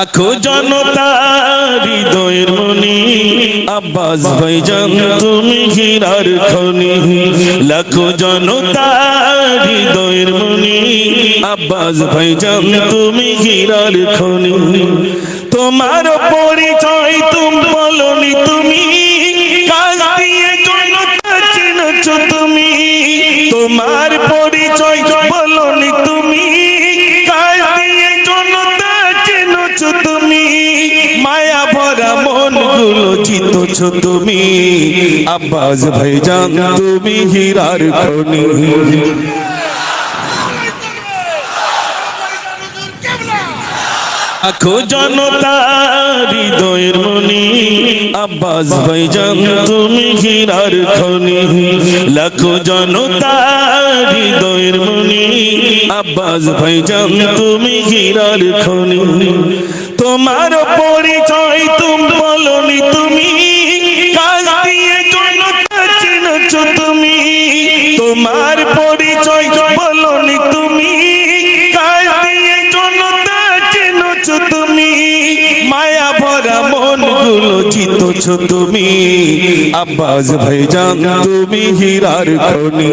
লাখো জনতা হৃদয়ের মনি আব্বাস ভাইজান, তুমি হীরার খনি লাখো জনতা হৃদয়ের মনি আব্বাস ভাইজান, তুমি হীরার খনি তোমার পরিচয় তুমি বলনি তুমি। কাজ দিয়ে জনতা চিনছ তুমি। তোমার পরিচয় মায়া ভরা মনগুলো চিতছ তুমি। আব্বাস ভাইজান, তুমি হীরার খনি। আখো জনতা হৃদয়ের মনি। আব্বাস ভাইজান, তুমি হীরার খনি। লাখো জনতা হৃদয়ের মনি। আব্বাস ভাইজান, তুমি হীরার খনি। তোমার পরিচয় তুমি বলনি তুমি। কাজ দিয়ে জনতা চিনছ তুমি। তোমার পরিচয় বলনি তুমি। কাজ দিয়ে জনতা চিনছ তুমি। মায়া ভরা মনগুলো চিতছ তুমি। আব্বাস ভাইজান, তুমি হীরার খনি।